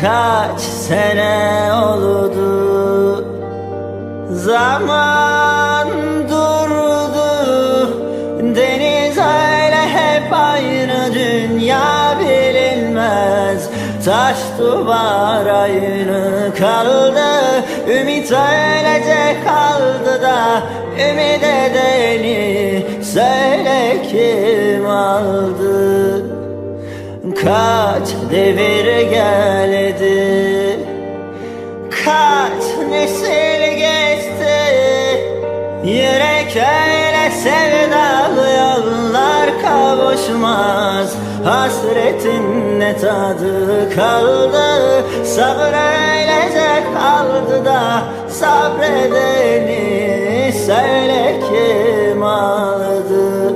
Kaç sene oldu? Zaman durdu. Deniz öyle hep aynı dünya bilinmez. Taş duvar aynı kaldı. Ümit öylece kaldı da Ümit edeni söyle kim aldı? Kaç devir geldi. Kaç nesil geçti. Yürek öyle sevdalı yollar kavuşmaz. Hasretin ne tadı kaldı? Sabır kaldı da Sabredeni söyle kim aldı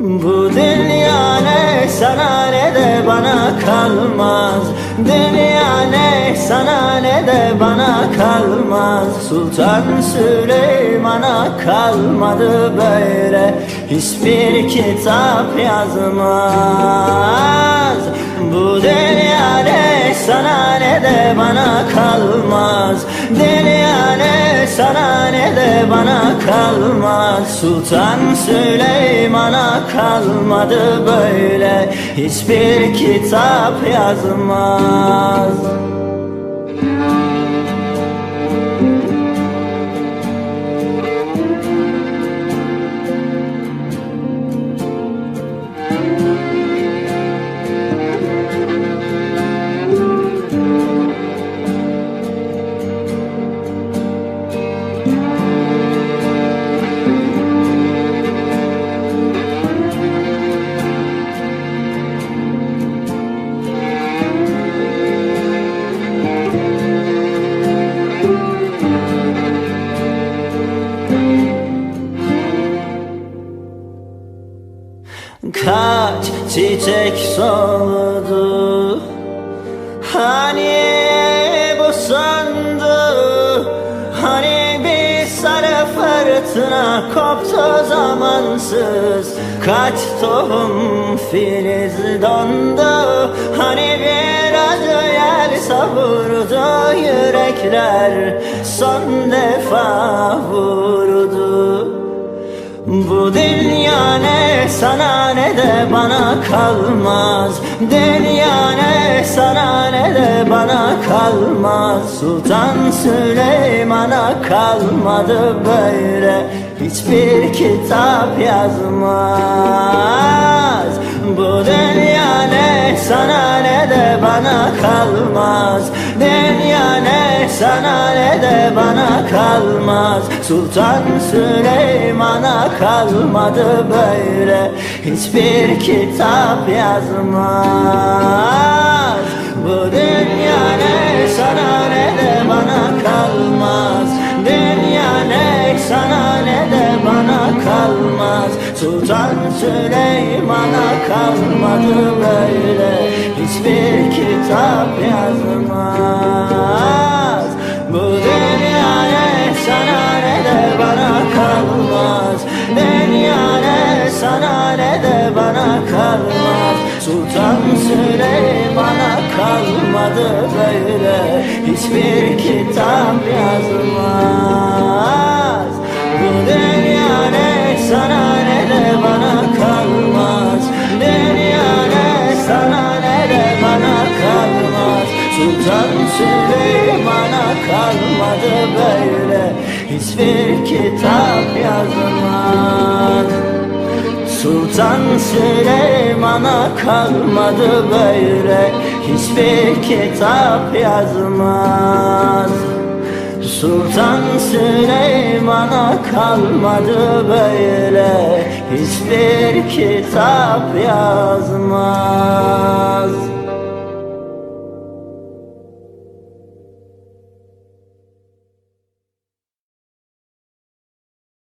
bu dünya ne sana ne de bana kalmaz Dünya ne sana ne de bana kalmaz. Sultan Süleyman'a kalmadı böyle Hiçbir kitap yazmaz. Bu dünya ne sana ne de bana kalmaz. Dünya ne sana ne de bana kalmaz. Sultan Süleyman'a kalmadı böyle. Hiçbir kitap yazmaz Kaç çiçek soldu Hani bu sandı? Hani bir sarı fırtına koptu zamansız? Kaç tohum filiz dondu? Hani bir acı yel savurdu Yürekler? Son defa vurdu bu dünya ne sana ne de bana kalmaz. Dünya ne sana ne de bana kalmaz. Sultan Süleyman'a kalmadı böyle Hiçbir kitap yazmaz. Bu dünya ne sana ne de bana kalmaz sana ne de bana kalmaz. Sultan Süleyman'a kalmadı böyle. Hiçbir kitap yazmaz. Bu dünya ne? Sana ne de bana kalmaz. Dünya ne? Sana ne de bana kalmaz. Sultan Süleyman'a kalmadı böyle. Hiçbir kitap yazmaz kalmaz. Sultan Süleyman'a kalmadı böyle. Hiçbir kitap yazmaz. Bu dünya ne sana ne de bana kalmaz. Dünya ne sana ne de bana kalmaz. Sultan Süleyman'a kalmadı böyle. Hiçbir kitap yazmaz Sultan Süleyman'a kalmadı böyle Hiçbir kitap yazmaz. Sultan Süleyman'a kalmadı böyle Hiçbir kitap yazmaz